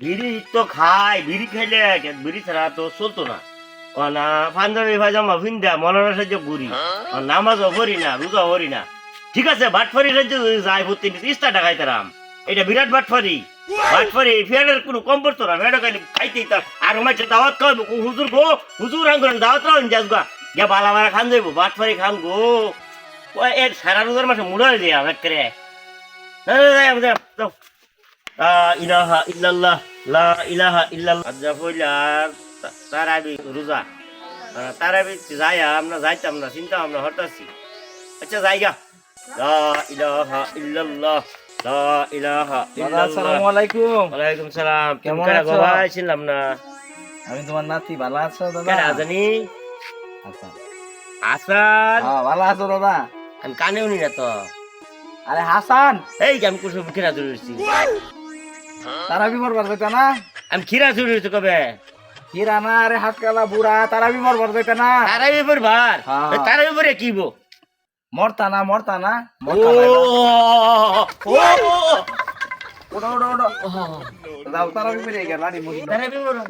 বিড়ি তো খাই বিড়ি খাইলে বিড়ি ছাড়া তো চলতো না। না, পাঞ্জাবি পাজামা ভিন্দা মনের সাহায্য ঘুরি নামাজও করি না রোজাও করি না। ঠিক আছে বাটফারি রাজ্য যাই প্রতি তিরিশটা টাকাই তারাম এটা বিরাট বাটফারি বাটফারি ফেরের কোনো কম পড়তো না ফেরো খাইলে খাইতেই তার আর মাঝে দাওয়াত খাওয়াব হুজুর গো হুজুর আঙ্গুর দাওয়াত খাওয়ান যাস গা। গিয়া বালা বালা খান যাইব বাটফারি খান গো। এর সারা রোজার মাসে মুড়া যায় আমার করে ইলাহা ইল্লাল্লাহ। লা ইলাহা ইল্লাল্লাহ। আজ্জা ফইলার তারাবি রোজা। তারাবি যাই আমরা যাইতাম না চিন্তা আমরা হতাছি আচ্ছা যাইগা। লা ইলাহা ইল্লাল্লাহ লা ইলাহা ইল্লাল্লাহ। আসসালামু আলাইকুম। সালাম। কেমন আছো? ভাই ছিলাম না? আমি তোমার নাতি ভালো আছো দাদা? কেন জানি? আচ্ছা। আসান হ্যাঁ, ভালো আছো দাদা? আমি কানে উনি না তো। আরে হাসান! এই যে আমি কুসুম ধরেছি তারা বিমর বার যাইতা না আমি খিরা চুরি ধরেছি কবে খিরা না আরে হাতকালা বুড়া তারা বিমর বার যাইতা না তারা বিমর বার তারা পরে কি বো মরতা না মরতা না ও মরতা না এটা। ও ওঠো ওঠো ওঠো। যাও তারা বিমরে গেল লাড়ি মুড়ি নাও। তারাবি পরে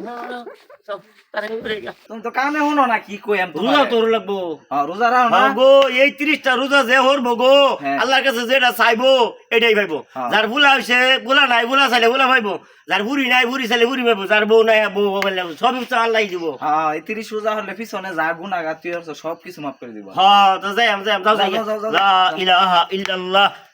তারাবি পরে তুমি তো কানে শুনো না কি কই আমি রোজা তোর লাগবো। হ্যাঁ রোজা রাও না। গো এই তিরিশটা রোজা যে হরবো গো হ্যাঁ। আল্লাহর কাছে যেটা চাইব এটাই পাইবো হ্যাঁ। যার বুলা হইছে বুলা নাই বুলা চাইলে বুলা পাইবো যার বুড়ি নাই বুড়ি চাইলে বুড়ি পাইবো যার বউ নাই বউ পাইলে সব কিছু আল্লাহ দিব। হ্যাঁ এই তিরিশ রোজা হলে পিছনে যা গুণা গাতি হচ্ছে সব কিছু মাফ করে দিব। হ্যাঁ তো যাই আমি যাই যাও যাও, লা। ইলাহা ইল্লাল্লাহ।